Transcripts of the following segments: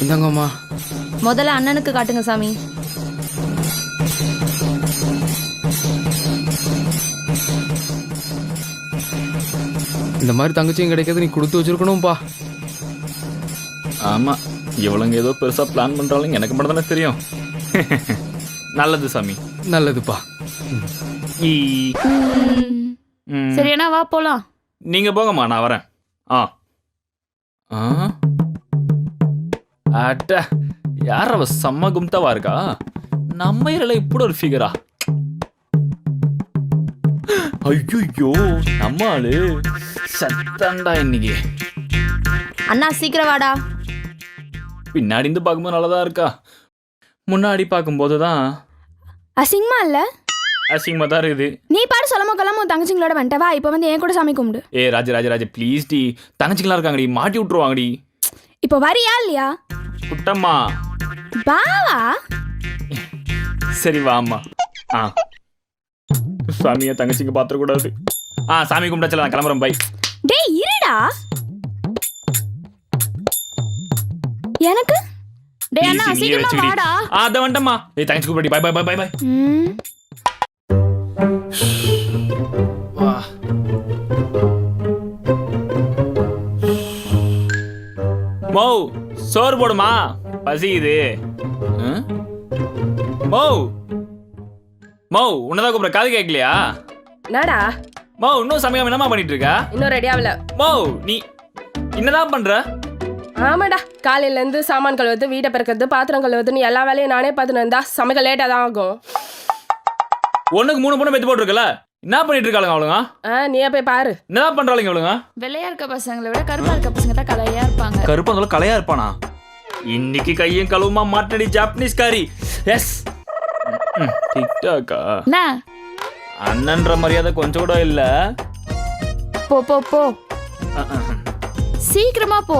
இந்தாங்கம்மா. முதல்ல அண்ணனுக்கு காட்டுங்க சாமி. இந்த மாதிரி தங்கச்சியும் கிடைக்கிறது நீ கொடுத்து வச்சிருக்கணும்ப்பா ஆமா இவளுங்க ஏதோ பெருசா பிளான் பண்றாளுங்க எனக்கு மட்டும் தானே தெரியும். நல்லது சாமி. நல்லதுப்பா. சரி அண்ணா வா போலாம். நீங்க போங்கம்மா நான் வரேன். ஆ. ஆ? அட்ட யார் அவ செம்ம கும்தாவா இருக்கா? நம்ம ஏரியால இப்படி ஒரு ஃபிகரா ஐயோ நம்ம ஆளு. சத்தண்டா இன்னைக்கு. அண்ணா சீக்கிரம் வாடா. பின்னாடி இருந்து பார்க்கும்போது நல்லதா இருக்கா? முன்னாடி பார்க்கும்போது தான் அசிங்கமா இல்ல? அசிங்கமா தான் இருக்குது. நீ பாரு சொல்லாம உன் தங்கச்சிங்களோட வந்துட்ட. வா இப்போ வந்து என் கூட சாமி கும்பிடு. ஏ ராஜ ராஜ ராஜ ப்ளீஸ் டி. தங்கச்சிங்களா இருக்காங்கடி மாட்டி விட்டுருவாங்கடி. இப்போ வரியா இல்லையா? குட்டம்மா. பாவா? சரி வாம்மா. ஆ. சாமியை தங்கச்சிங்க பாத்திரக்கூடாது ஆ சாமி கும்பிட்டாச்சல நான் கிளம்புறேன் பை டேய் இருடா. எனக்கு? டேய் அண்ணா சீக்கிரமா. வாடா. ஆ அத வந்துட்டம்மா. ஏய் தங்கச்சி கூப்பிடி பை பை பை பை பை வா. மௌ சோறு போடுமா? பசிக்குது. ம்? மௌ உன்னதான் கூப்பிட காது கேட்கலையா? என்னடா? மௌ இன்னும் சமயம் என்னமா பண்ணிட்டு இருக்க இன்னும் ரெடி ஆகல. மௌ நீ என்னதான் பண்ற? ஆமாடா காலையில இருந்து சாமான் கழுவுறது வீட்டை பிறக்கிறது பாத்திரம் கழுவுறதுன்னு எல்லா வேலையும் நானே பார்த்துன்னு இருந்தா சமைக்க லேட்டா தான் ஆகும். ஒண்ணுக்கு மூணு பொண்ணு பெத்து போட்டிருக்கல என்ன பண்ணிட்டு இருக்காளுங்க அவளுங்க? ஆ நீயே போய் பாரு. என்னதான் பண்றாளுங்க அவளுங்க வெள்ளையா இருக்க பசங்களை விட கருப்பா இருக்க பசங்க தான் கலையா இருப்பாங்க. கருப்பந்தல கலையா இருப்பானா? இன்னைக்கு கையும் கழுவுமா மாட்டடி ஜாப்பனீஸ் காரி எஸ் டிக்டாக்கா என்ன அண்ணன்ற மரியாதை கொஞ்சம் கூட இல்ல. போ போ போ. சீக்கிரமா போ.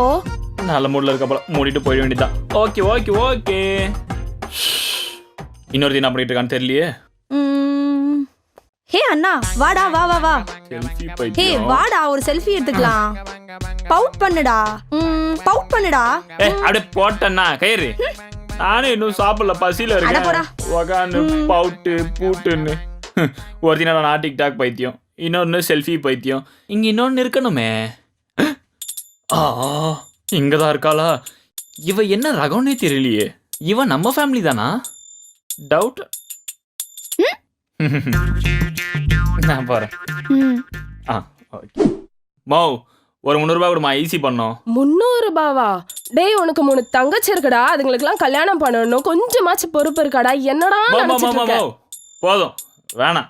நல்ல மூட்ல இருக்க போல. மூடிட்டு போயிட வேண்டியதான் ஓகே ஓகே ஓகே இன்னொரு என்ன பண்ணிட்டு இருக்கான்னு தெரியலையே. ஹே அண்ணா வாடா வா வா வா. பைத்தியம் வாடா ஒரு செல்ஃபி எடுத்துக்கலாம். பவுட் பண்ணுடா. பவுட் பண்ணுடா. ஏ அப்படியே போட்டேன்னா கயிறு. நானும் இன்னும் சாப்பிடல பசியில. இருக்கேன். உக்காந்து பவுட்டு பூட்டுன்னு. ஒருத்தி நான் டிக்டாக் பைத்தியம். இன்னொன்னு செல்ஃபி பைத்தியம். இங்க இன்னொன்னு இருக்கணுமே. ஆ இங்கதான் இருக்காளா? இவ என்ன ரகம்னே தெரியலையே. இவ நம்ம ஃபேமிலி தானா? டவுட் நான் போறேன். ம். ஆ ஓகே மௌ ஒரு முந்நூறுபா கொடுமா ஈஸி பண்ணோம். முந்நூறு ரூபாவா டேய் உனக்கு மூணு தங்கச்சி இருக்குடா. அதுங்களுக்குலாம் கல்யாணம் பண்ணணும். கொஞ்சமாச்சும் பொறுப்பு இருக்காடா. என்னடா மௌ, மௌ, நினைச்சிட்டு மௌ, இருக்க? மௌ. போதும். வேணாம்.